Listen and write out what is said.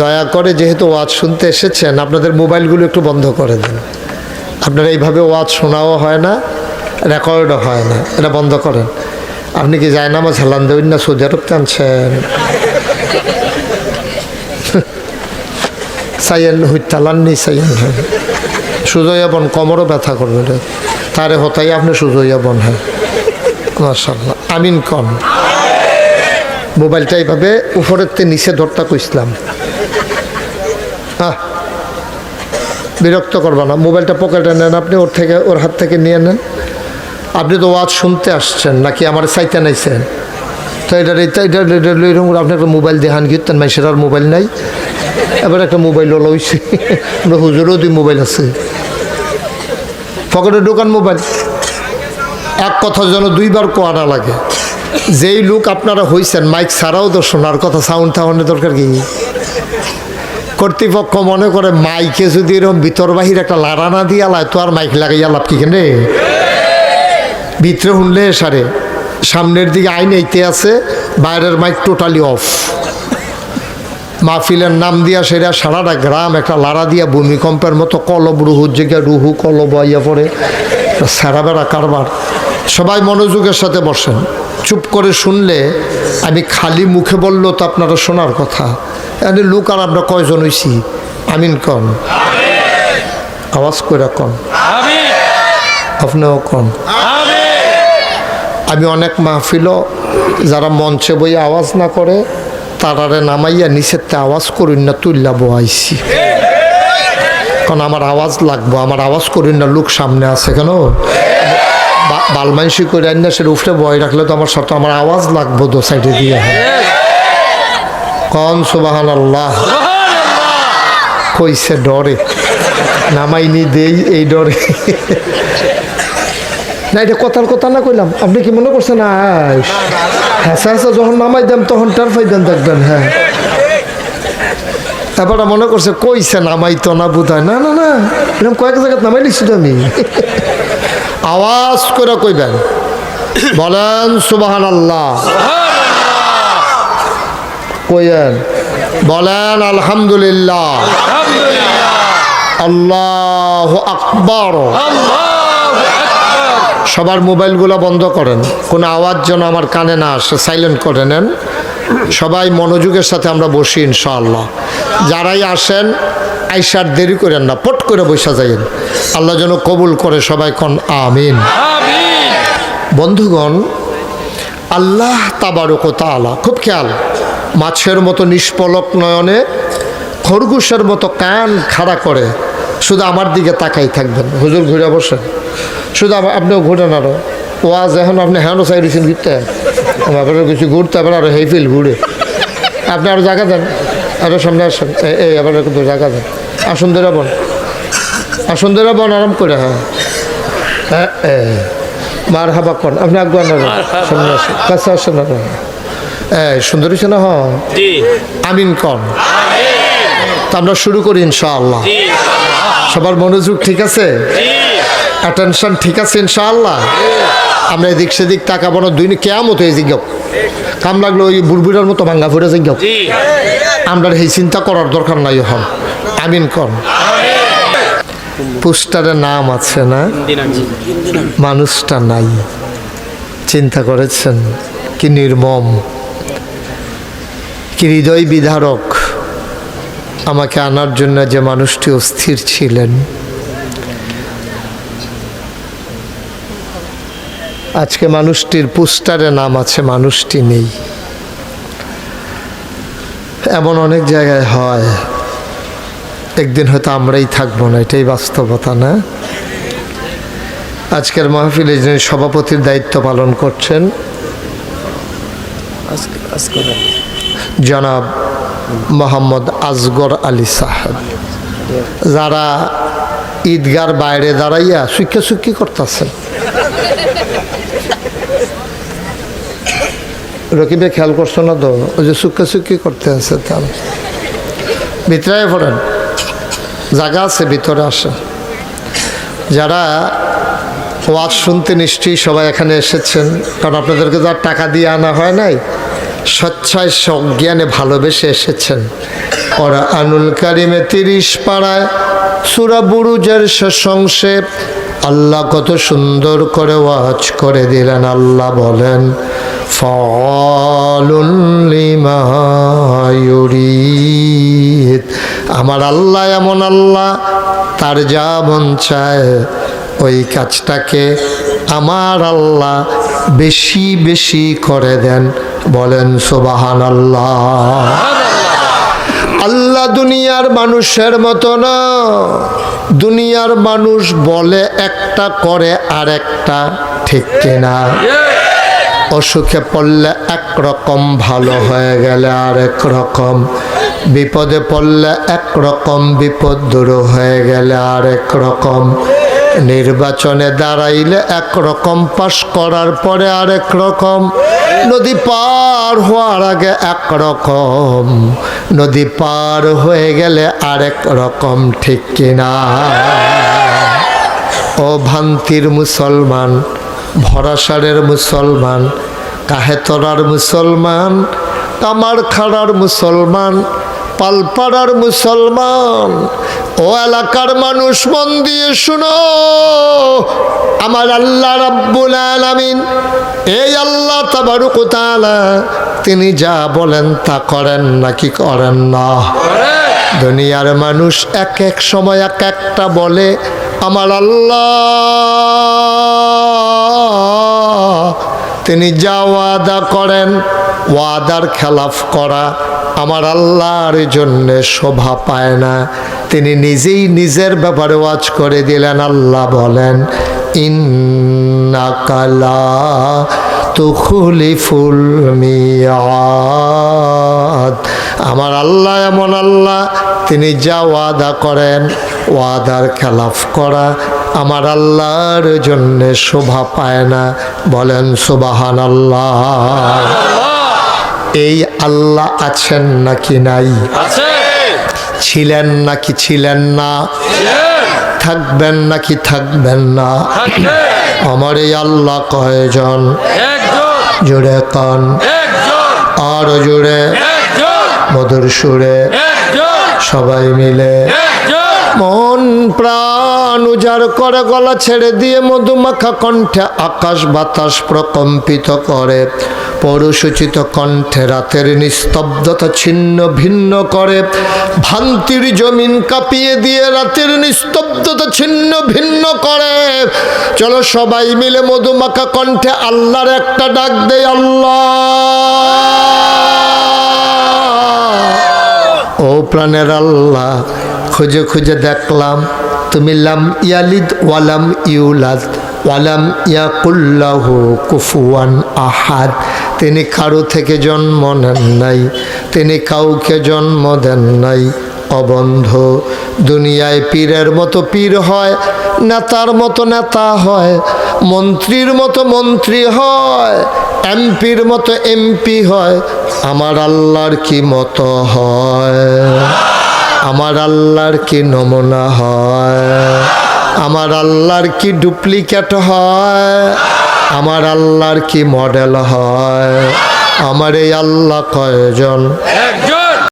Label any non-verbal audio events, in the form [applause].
দয়া করে যেহেতু ওয়াজ শুনতে এসেছেন, আপনাদের মোবাইলগুলো একটু বন্ধ করে দিন। আপনারা এইভাবে ওয়াজ শোনাও হয় না, রেকর্ডও হয় না, এটা বন্ধ করেন। আপনি কি যায় নামাজ হেলান দেবেন না, সৌদি আরব টানছেন? [laughs] সাইয়েন হুইতালাননি সাইয়েন হ্যাঁ সুজয়া বন, কমরও ব্যথা করবে তারে হতাই আপনি সুজয়া বন হ্যাঁ। মার্শাল্লাহ আমিন কন। মোবাইলটা এইভাবে উপরের নিচে ধরতা কইসলাম হ্যাঁ বিরক্ত করবা না। মোবাইলটা পকেটে নেন আপনি, ওর থেকে, ওর হাত থেকে নিয়ে নেন। আপনি তো ওয়াজ শুনতে আসছেন, নাকি আমার চাইতে নাইছেন? তো এটা এটা এরকম আপনি একটা মোবাইল দেখান গিয়েছেন মাইসের আর মোবাইল নাই? এবার একটা মোবাইল লইছে আমরা হুজুরও দুই মোবাইল আছে। পকেটে দোকান মোবাইল। এক কথা যেন দুইবার কোয়া না লাগে। যেই লোক আপনারা হইছেন, মাইক ছাড়াও তো শোনার কথা সাউন্ড থাউন্ডের দরকার কি? কর্তৃপক্ষ মনে করে, মাইকে যদি এরকম ভিতর বাহির একটা লাড়া না দিয়ে আলায় তো আর মাইক লাগাইয়া লাভ কি কেনে? ভিতরে শুনলে সারে, সামনের দিকে আইন এইতে আছে, বাইরের মাইক টোটালি অফ। মাহফিলের নাম দিয়া সেটা সারাটা গ্রাম একটা লাড়া দিয়া ভূমিকম্পের মতো কলব রুহুর জায়গায় রুহু কলব আইয়া পড়ে, সারা বেড়া কারবার। সবাই মনোযোগের সাথে বসেন। চুপ করে শুনলে, আমি খালি মুখে বলল তো আপনারা শোনার কথা। এনে লোক আর আমরা কয়জন হইছি? আমিন কন আওয়াজ করে কন আপনিও কন আমি অনেক মাহফিলও যারা মঞ্চে বই আওয়াজ না করে তারারে নামাইয়া নিচেরতে আওয়াজ করুন না তুললা বহাইছি। কারণ আমার আওয়াজ লাগবো আমার আওয়াজ করুন না লোক সামনে আছে কেন? বা- বালমাইশি করে আন না সেটা উঠে বয় রাখলে তো আমার সাথে আমার আওয়াজ লাগবো দো সাইডে দিয়ে। কন সুবাহান আল্লাহ কইছে ডরে। নামাইনি দেই এই ডরে। না এটা কথার কথা না কইলাম। আপনি কি মনে করছেন? হ্যাঁ হ্যাঁ যখন নামাই দেন তখন টার ফাইদেন দেখবেন হ্যাঁ। তারপরে মনে করছে কইছে নামাই তো না বোধ না না না এরকম কয়েক জায়গায় নামাই নিচ্ছি তো আমি। আওয়াজ করে কইবেন। বলেন সুবাহান আল্লাহ কইয়েন বলেন আলহামদুলিল্লাহ। আল্লাহ আকবর। সবার মোবাইলগুলো বন্ধ করেন কোনো আওয়াজ যেন আমার কানে না আসে সাইলেন্ট করে নেন। সবাই মনোযোগের সাথে আমরা বসি ইনশাআল্লাহ। যারাই আসেন আইসার দেরি করেন না পট করে বসা যাইন আল্লাহ যেন কবুল করে সবাই কন আমিন। বন্ধুগণ আল্লাহ তাবারক তালা খুব খেয়াল। মাছের মতো নিষ্পলক নয়নে, খরগোশের মতো কান খাড়া করে। শুধু আমার দিকে তাকাই থাকবেন। হুজুর ঘুরে বসেন। শুধু আপনিও ঘুরেন আরও। ওয়াজ এখন আপনি হ্যান্ডও সাইড ঘুরতে? আপনার কিছু ঘুরতে আবার আরও হেইফিল ঘুরে। আপনি আরও জায়গা দেন। আরও সামনে আসেন। এই- আবার কিন্তু জায়গা দেন। আসুন ধরে বন। আসুন ধরে বন, আরাম করে হ্যাঁ। হ্যাঁ। মার হাবা কন? আপনি আগুয়ান সামনে আসেন। কাছে আসেন এই সুন্দর হয়েছে না হ্যাঁ আমিন কন তা আমরা শুরু করি ইনশাআল্লাহ। সবার মনোযোগ ঠিক আছে? অ্যাটেনশন ঠিক আছে ইনশাআল্লাহ? আমরা এদিক সেদিক তাকাবো না দুই কেয়ামত হয়ে জিজ্ঞাপ কাম লাগল ওই বুড়বুড়ার মতো ভাঙ্গা ফুটে জিজ্ঞাপ আমরা এই চিন্তা করার দরকার নাই এখন। আমিন কন পোস্টারে নাম আছে না? মানুষটা নাই। চিন্তা করেছেন? কি নির্মম। হৃদয় বিধারক আমাকে আনার জন্য যে মানুষটি অস্থির ছিলেন। আজকে মানুষটির পোস্টারে নাম আছে, মানুষটি নেই। এমন অনেক জায়গায় হয়, একদিন হয়তো আমরাই থাকব না, এটাই বাস্তবতা না? আজকের মাহফিলে যিনি সভাপতির দায়িত্ব পালন করছেন জনাব মোহাম্মদ আজগর আলী সাহেব। যারা ঈদগার বাইরে দাঁড়াইয়া সুখে সুখি করতেছেন। রকিবে খেয়াল করছ না তো? ওই যে সুখে সুখি করতে আছে তার ভিতরে পড়েন। জায়গা আছে, ভিতরে আসে যারা ওয়াজ শুনতে নিশ্চয়ই সবাই এখানে এসেছেন। কারণ আপনাদেরকে আর টাকা দিয়ে আনা হয় নাই। স্বচ্ছায় সজ্ঞানে ভালোবেসে এসেছেন। ওরা আনুল কারিমে তিরিশ পাড়ায়, সুরা বুরুজের শেষ অংশে আল্লাহ কত সুন্দর করে ওয়াজ করে দিলেন। আল্লাহ বলেন আমার আল্লাহ এমন আল্লাহ, তার যা মন চায়, ওই কাজটাকে আমার আল্লাহ বেশি বেশি করে দেন। বলেন সোবাহান আল্লাহ আল্লাহ দুনিয়ার মানুষের মতো না। দুনিয়ার মানুষ বলে একটা, করে আর একটা ঠিক কিনা? অসুখে পড়লে একরকম, ভালো হয়ে গেলে আরেক রকম। বিপদে পড়লে একরকম, বিপদ দূর হয়ে গেলে আর আরেক রকম। নির্বাচনে দাঁড়াইলে একরকম পাশ করার পরে আরেক রকম। নদী পার হওয়ার আগে একরকম। নদী পার হয়ে গেলে আরেক রকম, ঠিক কিনা? ও ভান্তির মুসলমান, ভরাসারের মুসলমান, কাহেতরার মুসলমান কামার খাড়ার মুসলমান পালপাড়ার মুসলমান, ও এলাকার মানুষ মন দিয়ে শুনো, আমার আল্লাহ রাব্বুল আলামিন, এই আল্লাহ তাবারুক তাআলা, তিনি যা বলেন তা করেন নাকি করেন না? দুনিয়ার মানুষ এক এক সময় এক একটা বলে, আমার আল্লাহ, তিনি যা ওয়াদা করেন ওয়াদার খেলাফ করা আমার আল্লাহর জন্য শোভা পায় না। তিনি নিজেই নিজের ব্যাপারে ওয়াজ করে দিলেন, আল্লাহ বলেন ইন্নাকালা তুখলিফুল মিয়াদ। আমার আল্লাহ এমন আল্লাহ, তিনি যা ওয়াদা করেন, ওয়াদার খেলাফ করা আমার আল্লাহর জন্যে শোভা পায় না। বলেন সুবাহান আল্লাহ এই আল্লাহ আছেন নাকি নাই? ছিলেন নাকি ছিলেন না? থাকবেন নাকি থাকবেন না? আমার এই আল্লাহ কয়জন? জুড়ে কান। আরও জুড়ে মধুর সুরে সবাই মিলে মন প্রাণ উজাড় করে, গলা ছেড়ে দিয়ে মধুমাখা কণ্ঠে আকাশ বাতাস প্রকম্পিত করে। পৌরসূচিত কণ্ঠে রাতের নিস্তব্ধতা ছিন্ন ভিন্ন করে। ভান্তির জমিন কাঁপিয়ে দিয়ে রাতের নিস্তব্ধতা ছিন্ন ভিন্ন করে। চলো সবাই মিলে মধুমাখা কণ্ঠে আল্লাহর একটা ডাক দেয় আল্লাহ। ও প্রাণের আল্লাহ খুঁজে খুঁজে দেখলাম, তুমি লাম ইয়ালিদ ওয়ালাম ইউলাদ ওয়ালাম ইয়াকুল্লাহু কুফুয়ান আহাদ। তিনি কারও থেকে জন্ম নেন নাই, তিনি কাউকে জন্ম দেন নাই। অবন্ধ, দুনিয়ায় পীরের মতো পীর হয়, নেতার মতো নেতা হয়, মন্ত্রীর মতো মন্ত্রী হয়, এমপির মতো এমপি হয়, আমার আল্লাহর কি মতো হয়? আমার আল্লাহর কি নমুনা হয়? আমার আল্লাহর কি ডুপ্লিকেট হয়? আমার আল্লাহর কি মডেল হয়? আমার এই আল্লাহ কয়জন? একজন।